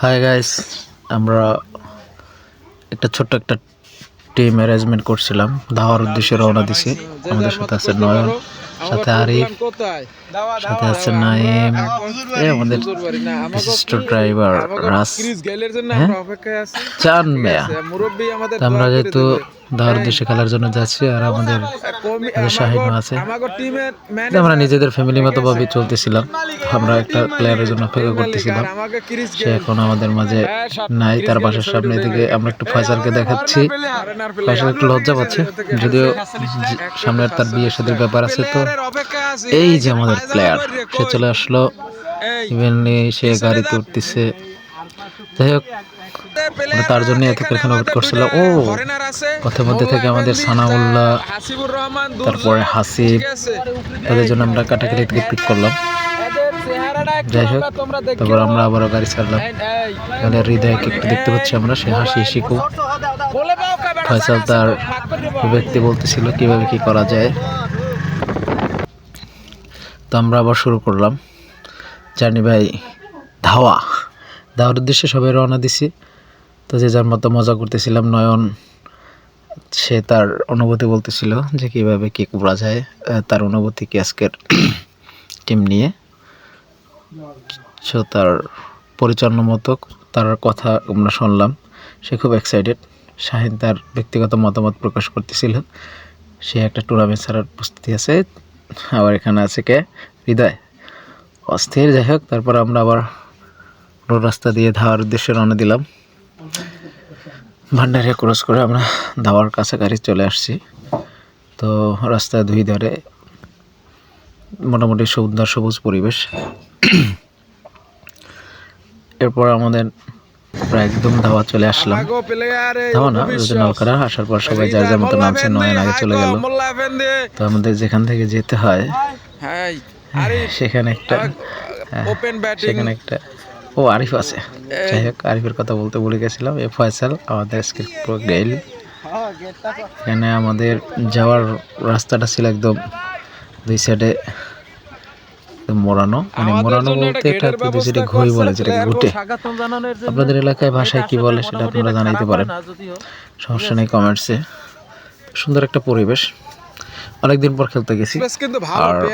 Hi guys আমরা একটা ছোট্ট একটা টিম অ্যারেঞ্জমেন্ট করছিলাম। ধাওয়ার উদ্দেশ্যে রওনা দিছি। আমাদের সাথে আছে নয়ন সাথে আরিফ সাথে আছে নাইম। এই আমাদের বিশিষ্ট ড্রাইভার রাস। হ্যাঁ? চান মেয়া আমরা যেহেতু ধাওয়ার উদ্দেশ্যে খেলার জন্য যাচ্ছি আর আমাদের শাহিনও আছে। আমরা নিজেদের ফ্যামিলি মতো ভাবে চলতেছিলাম, আমরা একটা প্লেয়ারের জন্য অপেক্ষা করতেছিলাম। সে এখন আমাদের মাঝে নাই, তার বাসার সামনে দিকে আমরা একটু ফয়সালকে দেখাচ্ছি। ফয়সাল একটু লজ্জা পাচ্ছে, যদিও সামনে তার বিয়ে সাদের ব্যাপার আছে তো। এই যে আমাদের প্লেয়ার সে চলে আসলো। ইভেনলি সে গাড়িতে উঠতেছে। যাই হোক তার জন্য এতক্ষণ ওয়েট করছিলাম। ও পথের মধ্যে থেকে আমাদের সানাউল্লাহ তারপরে হাসিব তাদের জন্য আমরা কাটাকাটি থেকে পিক করলাম। যাই হোক তারপর আমরা আবারও গাড়ি ছাড়লাম। তাহলে হৃদয়কে একটু দেখতে পাচ্ছি আমরা সে হাসি শিখু ফয়সাল তার ব্যক্তি বলতেছিল কীভাবে কি করা যায়। তো আমরা আবার শুরু করলাম। জানি ভাই ধাওয়া। ধাওয়ার উদ্দেশ্যে সবাই রওনা দিছি। তো যে যার মতো মজা করতেছিলাম, নয়ন, সে তার অনুভূতি বলতেছিল যে কীভাবে কি করা যায় তার অনুভূতি কি আজকের টিম নিয়ে। সো তার পরিচালনা মতো তার কথা আমরা শুনলাম। সে খুব এক্সাইটেড শাহিন তার ব্যক্তিগত মতামত প্রকাশ করতেছিল। সে একটা টুর্নামেন্ট ছাড়ার প্রস্তুতি আছে। আবার এখানে আছে কে? হৃদয়। অস্থির, যাই হোক, তারপর আমরা আবার রোড রাস্তা দিয়ে ধাওয়ার উদ্দেশ্যে রওনা দিলাম। ভান্ডারিয়া ক্রস করে আমরা ধাওয়ার কাছাকাছি চলে আসছি। তো রাস্তায় দুই ধারে মোটামুটি সুন্দর সবুজ পরিবেশ। এরপর আমাদের প্রায় একদম ধাওয়া চলে আসলাম। ধাওয়া না যদি নলকারা আসার পর সবাই যার যার মতো নামছে নয়ন আগে চলে গেল। তো আমাদের যেখান থেকে যেতে হয় সেখানে একটা হ্যাঁ, ওপেন ব্যাটিং সেখানে একটা ও আরিফ আছে। যাই হোক আরিফের কথা বলতে ভুলে গেছিলাম। এ ফয়সাল আমাদের আজকের প্রো এখানে আমাদের যাওয়ার রাস্তাটা ছিল একদম দুই সাইডে মোড়ানো। মানে মোড়ানো বলতে এটা সাইডে ঘই বলে যেটাকে ঘুটে। আপনাদের এলাকায় ভাষায় কি বলে সেটা আপনারা জানাইতে পারেন। সমস্যা নেই কমেন্টসে সুন্দর একটা পরিবেশ। অনেকদিন পর খেলতে গেছি। আর-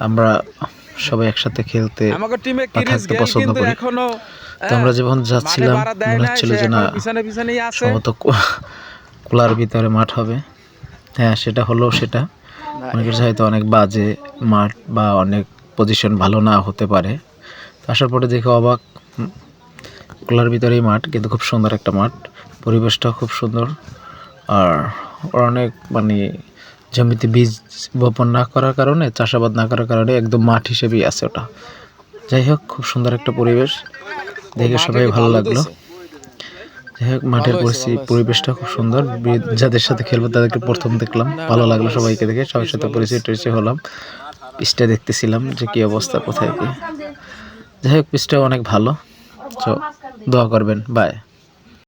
আমরা সবাই একসাথে খেলতে থাকতে পছন্দ করি। তো আমরা যখন যাচ্ছিলাম মনে হচ্ছিল যে না সম্ভবত কুলার ভিতরে মাঠ হবে। হ্যাঁ সেটা হলো সেটা। অনেকের হয়তো অনেক বাজে মাঠ বা অনেক পজিশন ভালো না হতে পারে। তো আসার পরে দেখে অবাক। কুলার ভিতরেই মাঠ কিন্তু খুব সুন্দর একটা মাঠ। পরিবেশটাও খুব সুন্দর। আর অনেক মানে জমিতে বীজ বপন না করার কারণে চাষাবাদ না করার কারণে একদম মাঠ হিসেবেই আছে ওটা। যাই হোক খুব সুন্দর একটা পরিবেশ। দেখে সবাই ভালো লাগল। যাই হোক মাঠের পরিস্থিতি পরিবেশটা খুব সুন্দর। যাদের সাথে খেলব তাদেরকে প্রথম দেখলাম। ভালো লাগল সবাইকে দেখে সবার সাথে পরিচয় টরিচয় হলাম। পিচটা দেখতেছিলাম যে কি অবস্থা কোথায় কি। যাই হোক পিচটা অনেক ভালো। তো দোয়া করবেন। বাই